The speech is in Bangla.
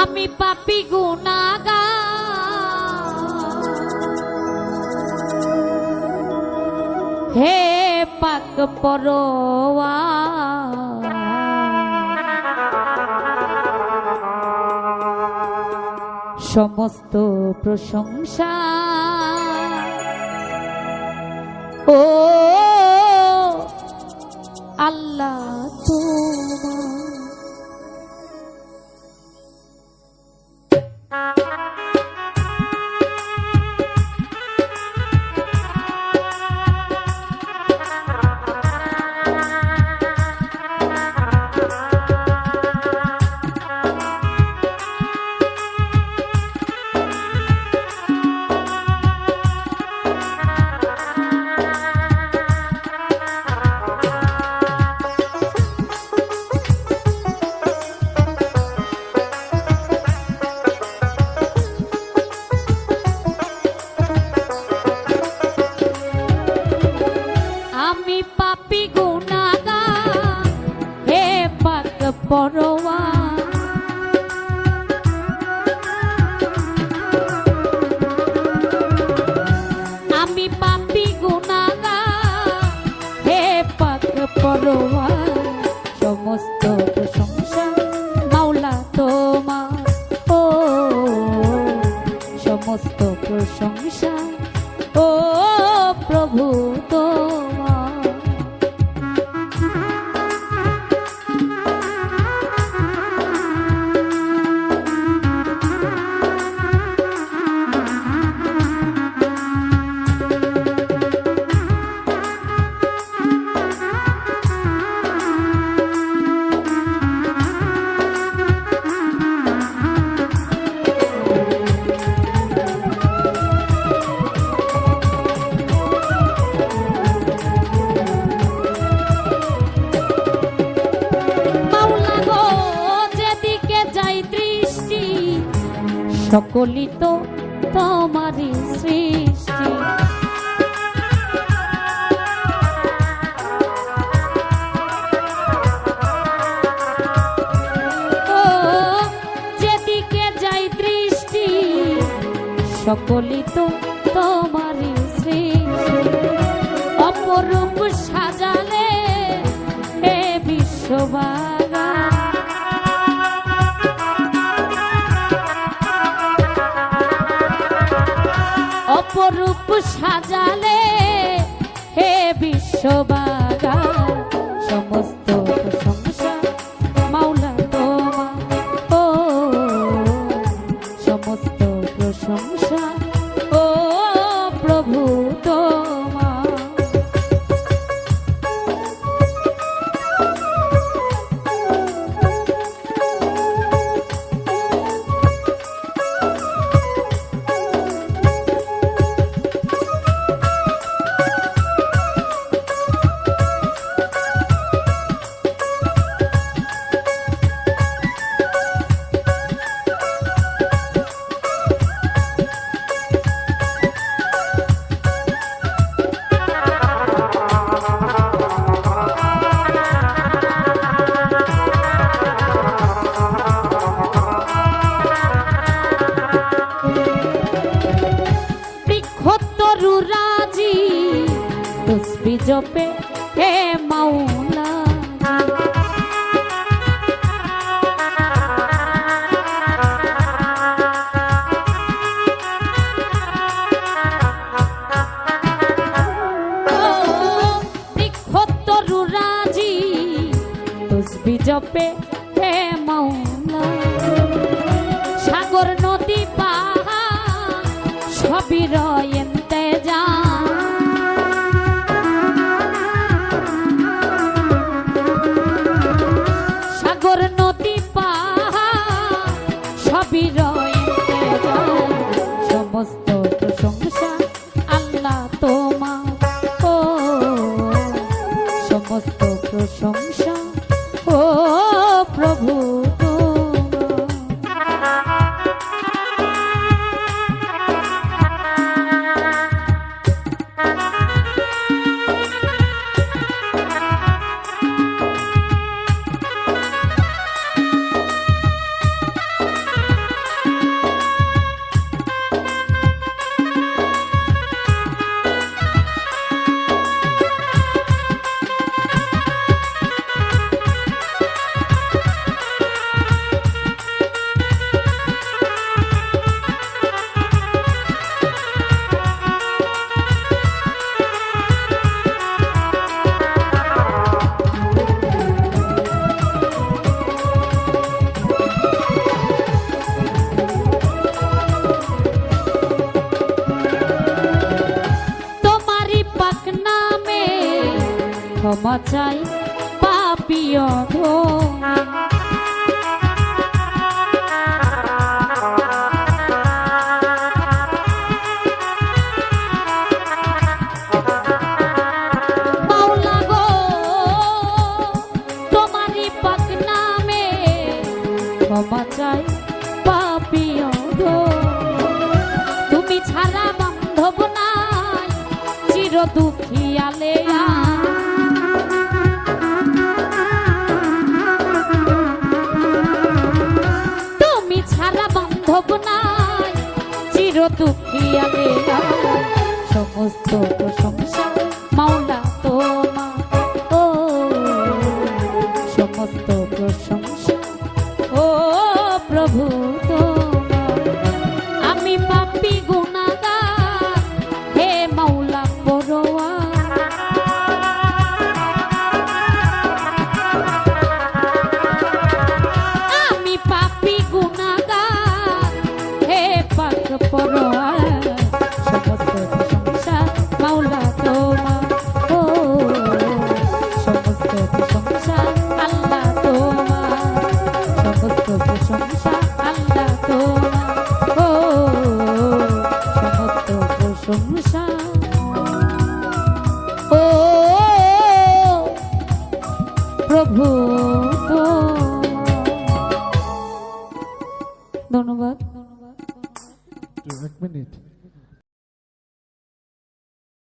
আমি পাপি গুনাগা হে পাক পরোয়া। সমস্ত প্রশংসা। ও আল্লাহ তোমার। আমি পাপি গুনাগা হে পাক পরোয়া। আমি পাপি গুনাগা হে পাক পরোয়া। সমস্ত প্রশংসা মাওলা তোমার। ও, সমস্ত প্রশংসা ও সকলই তো তোমারই সৃষ্টি। যেদিকে যাই দৃষ্টি সকলই তো তোমারই সৃষ্টি। অপরূপ সাজালে হে বিশ্ববাগা অপরূপ সাজালে হে বিশ্ববাগা জপে হে মাওলা জপে হে মাওলা সাগর নদী পাহাড় সবই রয়েন্তে ক্ষমা চাই, পাপি অধ। ক্ষমা চাই, পাপি অধ। তুমি ছাড়া বান্ধব নাই চির দুঃখিয়ালে আর চির দুঃখিয়া সমস্ত প্রশংসা